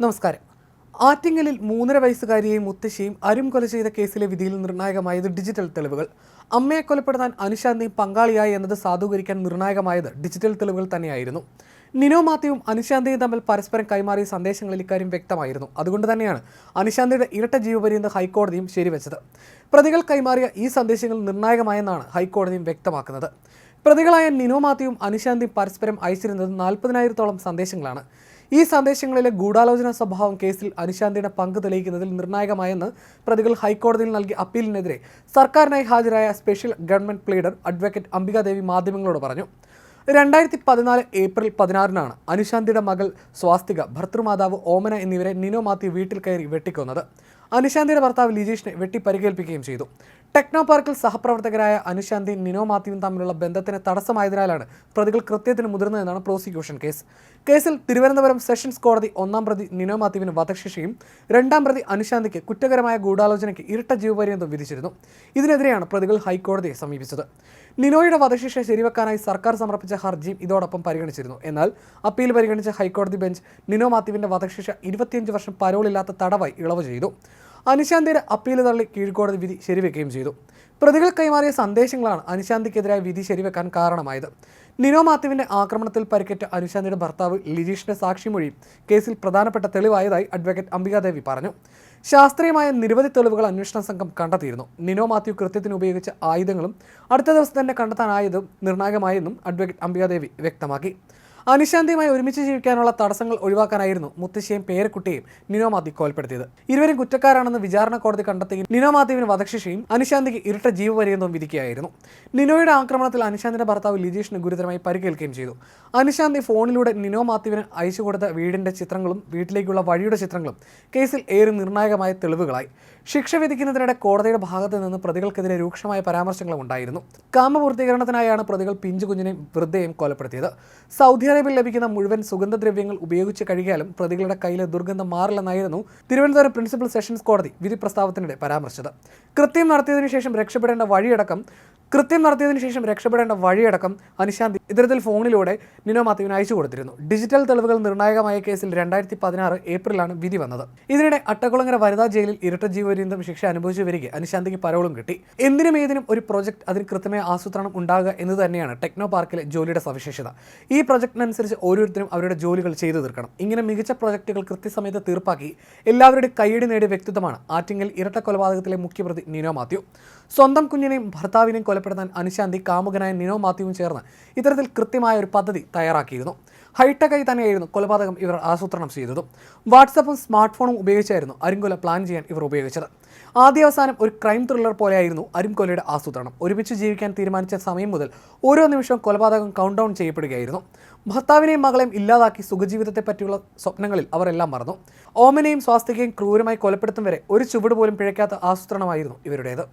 നമസ്കാരം. ആറ്റിങ്ങലിൽ മൂന്നര വയസ്സുകാരിയെയും മുത്തശ്ശിയും അരും കൊല ചെയ്ത കേസിലെ വിധിയിൽ നിർണായകമായത് ഡിജിറ്റൽ തെളിവുകൾ. അമ്മയെ കൊലപ്പെടുത്താൻ അനുശാന്തിയും പങ്കാളിയായി എന്നത് സാധൂകരിക്കാൻ നിർണായകമായത് ഡിജിറ്റൽ തെളിവുകൾ തന്നെയായിരുന്നു. നിനോ മാത്യുവും അനുശാന്തിയും തമ്മിൽ പരസ്പരം കൈമാറിയ സന്ദേശങ്ങളിൽ ഇക്കാര്യം വ്യക്തമായിരുന്നു. അതുകൊണ്ട് തന്നെയാണ് അനുശാന്തിയുടെ ഇരട്ട ജീവപര്യന്തം ഹൈക്കോടതിയും ശരിവെച്ചത്. പ്രതികൾ കൈമാറിയ ഈ സന്ദേശങ്ങൾ നിർണായകമായെന്നാണ് ഹൈക്കോടതിയും വ്യക്തമാക്കുന്നത്. പ്രതികളായ നിനോ മാത്യുവും അനുശാന്തിയും പരസ്പരം അയച്ചിരുന്നത് നാൽപ്പതിനായിരത്തോളം സന്ദേശങ്ങളാണ്. ഈ സന്ദേശങ്ങളിലെ ഗൂഢാലോചന സ്വഭാവം കേസിൽ അനുശാന്തിയുടെ പങ്ക് തെളിയിക്കുന്നതിൽ നിർണായകമായെന്ന് പ്രതികൾ ഹൈക്കോടതിയിൽ നൽകിയ അപ്പീലിനെതിരെ സർക്കാരിനായി ഹാജരായ special government pleader advocate Ambikadevi മാധ്യമങ്ങളോട് പറഞ്ഞു. രണ്ടായിരത്തി പതിനാല് ഏപ്രിൽ പതിനാറിനാണ് അനുശാന്തിയുടെ മകൾ സ്വാസ്തിക ഭർത്തൃമാതാവ് ഓമന എന്നിവരെ നിനോ മാത്യു വീട്ടിൽ കയറി വെട്ടിക്കൊന്നത്. അനുശാന്തിയുടെ ഭർത്താവ് ലിജീഷിനെ വെട്ടി പരിക്കേൽപ്പിക്കുകയും ചെയ്തു. ടെക്നോ പാർക്കിൽ സഹപ്രവർത്തകരായ അനുശാന്തി നിനോ മാത്യുവും തമ്മിലുള്ള ബന്ധത്തിന് തടസ്സമായതിനാലാണ് പ്രതികൾ കൃത്യത്തിന് മുതിർന്നതെന്നാണ് പ്രോസിക്യൂഷൻ കേസ്. കേസിൽ തിരുവനന്തപുരം സെഷൻസ് കോടതി ഒന്നാം പ്രതി നിനോ മാത്യുവിന് വധശിക്ഷയും രണ്ടാം പ്രതി അനുശാന്തിക്ക് കുറ്റകരമായ ഗൂഢാലോചനയ്ക്ക് ഇരട്ട ജീവപര്യന്തം വിധിച്ചിരുന്നു. ഇതിനെതിരെയാണ് പ്രതികൾ ഹൈക്കോടതിയെ സമീപിച്ചത്. നിനോയുടെ വധശിക്ഷ ശരിവെക്കാനായി സർക്കാർ സമർപ്പിച്ച ഹർജിയും ഇതോടൊപ്പം പരിഗണിച്ചിരുന്നു. എന്നാൽ അപ്പീൽ പരിഗണിച്ച ഹൈക്കോടതി ബെഞ്ച് നിനോ മാത്യുവിന്റെ വധശിക്ഷ ഇരുപത്തിയഞ്ച് വർഷം പരോളില്ലാത്ത തടവായി ഇളവ് ചെയ്തു. അനുശാന്തിയുടെ അപ്പീൽ തള്ളി കീഴ്ക്കോടതി വിധി ശരിവെക്കുകയും ചെയ്തു. പ്രതികൾ കൈമാറിയ സന്ദേശങ്ങളാണ് അനുശാന്തിക്കെതിരായ വിധി ശരിവെക്കാൻ കാരണമായത്. നിനോ മാത്യുവിന്റെ ആക്രമണത്തിൽ പരിക്കേറ്റ അനുശാന്തിയുടെ ഭർത്താവ് ലിജീഷിന്റെ സാക്ഷിമൊഴി കേസിൽ പ്രധാനപ്പെട്ട തെളിവായതായി അഡ്വക്കേറ്റ് അംബികാദേവി പറഞ്ഞു. ശാസ്ത്രീയമായ നിരവധി തെളിവുകൾ അന്വേഷണ സംഘം കണ്ടെത്തിയിരുന്നു. നിനോ മാത്യു കൃത്യത്തിന് ഉപയോഗിച്ച ആയുധങ്ങളും അടുത്ത ദിവസം തന്നെ കണ്ടെത്താനായതും നിർണായകമായെന്നും അഡ്വക്കേറ്റ് അംബികാദേവി വ്യക്തമാക്കി. അനുശാന്തിയുമായി ഒരുമിച്ച് ജീവിക്കാനുള്ള തടസ്സങ്ങൾ ഒഴിവാക്കാനായിരുന്നു മുത്തശ്ശിയും പേരക്കുട്ടിയെയും നിനോ മാത്യു കൊലപ്പെടുത്തിയത് ഇരുവരും കുറ്റക്കാരാണെന്ന് വിചാരണ കോടതി കണ്ടെത്തുകയും നിനോ മാത്യുവിന് വധശിക്ഷയും അനുശാന്തിക്ക് ഇരട്ട ജീവപര്യന്തവും വിധിക്കുകയായിരുന്നു. നിനോയുടെ ആക്രമണത്തിൽ അനുശാന്തിന്റെ ഭർത്താവ് ലിജീഷിന് ഗുരുതരമായി പരിക്കേൽക്കുകയും ചെയ്തു. അനുശാന്തി ഫോണിലൂടെ നിനോ മാത്യുവിന് അയച്ചു കൊടുത്ത വീടിന്റെ ചിത്രങ്ങളും വീട്ടിലേക്കുള്ള വഴിയുടെ ചിത്രങ്ങളും കേസിൽ ഏറെ നിർണായകമായ തെളിവുകളായി. ശിക്ഷ വിധിക്കുന്നതിനിടെ കോടതിയുടെ ഭാഗത്ത് നിന്ന് പ്രതികൾക്കെതിരെ രൂക്ഷമായ പരാമർശങ്ങളും ഉണ്ടായിരുന്നു. കാമപൂർത്തീകരണത്തിനായാണ് പ്രതികൾ പിഞ്ചു കുഞ്ഞിനെയും വൃദ്ധയെയും കൊലപ്പെടുത്തിയത്. സൗദി അറേബ്യയിൽ ലഭിക്കുന്ന മുഴുവൻ സുഗന്ധദ്രവ്യങ്ങൾ ഉപയോഗിച്ച് കഴിയാലും പ്രതികളുടെ കയ്യിലെ ദുർഗന്ധം മാറില്ലെന്നായിരുന്നു തിരുവനന്തപുരം പ്രിൻസിപ്പൽ സെഷൻസ് കോടതി വിധി പ്രസ്താവത്തിനിടെ പരാമർശിച്ചത്. കൃത്യം നടത്തിയതിനു ശേഷം രക്ഷപ്പെടേണ്ട വഴിയടക്കം കൃത്യം നടത്തിയതിനു ശേഷം രക്ഷപ്പെടേണ്ട വഴിയടക്കം അനുശാന്തി ഇത്തരത്തിൽ ഫോണിലൂടെ നിനോ മാത്യുവിന് അയച്ചു കൊടുത്തിരുന്നു. ഡിജിറ്റൽ തെളിവുകൾ നിർണായകമായ കേസിൽ രണ്ടായിരത്തി പതിനാറ് ഏപ്രിലാണ് വിധി വന്നത്. ഇതിനിടെ അട്ടകുളങ്ങര വനിതാ ജയിലിൽ ഇരട്ട ജീവപര്യന്തം ശിക്ഷ അനുഭവിച്ചു വരികെ അനുശാന്തിക്ക് പരോളും കിട്ടി. എന്തിനും ഏതിനും ഒരു പ്രൊജക്ട് അതിന് കൃത്യമായ ആസൂത്രണം ഉണ്ടാകുക എന്ന് തന്നെയാണ് ടെക്നോ പാർക്കിലെ ജോലിയുടെ സവിശേഷത. ഈ പ്രൊജക്ടിനനുസരിച്ച് ഓരോരുത്തരും അവരുടെ ജോലികൾ ചെയ്തു തീർക്കണം. ഇങ്ങനെ മികച്ച പ്രൊജക്ടുകൾ കൃത്യസമയത്ത് തീർപ്പാക്കി എല്ലാവരുടെ കൈയടി നേടിയ വ്യക്തിത്വമാണ് ആറ്റിങ്ങൽ ഇരട്ട കൊലപാതകത്തിലെ മുഖ്യപ്രതി നിനോ മാത്യു. സ്വന്തം കുഞ്ഞിനെയും ഭർത്താവിനെയും കൊലപ്പെടുത്താൻ അനുശാന്തി കാമുകനായ നിനോ മാത്യുവും ചേർന്ന് ഇത്തരത്തിൽ കൃത്യമായ ഒരു പദ്ധതി തയ്യാറാക്കിയിരുന്നു. ഹൈടെക്കായി തന്നെയായിരുന്നു കൊലപാതകം ഇവർ ആസൂത്രണം ചെയ്തത്. വാട്സപ്പും സ്മാർട്ട് ഫോണും ഉപയോഗിച്ചായിരുന്നു അരിങ്കൊല പ്ലാൻ ചെയ്യാൻ ഇവർ ഉപയോഗിച്ചത്. ആദ്യ അവസാനം ഒരു ക്രൈം ത്രില്ലർ പോലെയായിരുന്നു അരിംകൊലയുടെ ആസൂത്രണം. ഒരുമിച്ച് ജീവിക്കാൻ തീരുമാനിച്ച സമയം മുതൽ ഓരോ നിമിഷവും കൊലപാതകം കൗണ്ട് ഡൗൺ ചെയ്യപ്പെടുകയായിരുന്നു. ഭർത്താവിനെയും മകളെയും ഇല്ലാതാക്കി സുഖജീവിതത്തെ പറ്റിയുള്ള സ്വപ്നങ്ങളിൽ അവരെല്ലാം മറന്നു. ഓമനെയും സ്വാസ്ഥികയും ക്രൂരമായി കൊലപ്പെടുത്തും വരെ ഒരു ചുവട് പോലും പിഴയ്ക്കാത്ത ആസൂത്രണമായിരുന്നു ഇവരുടേത്.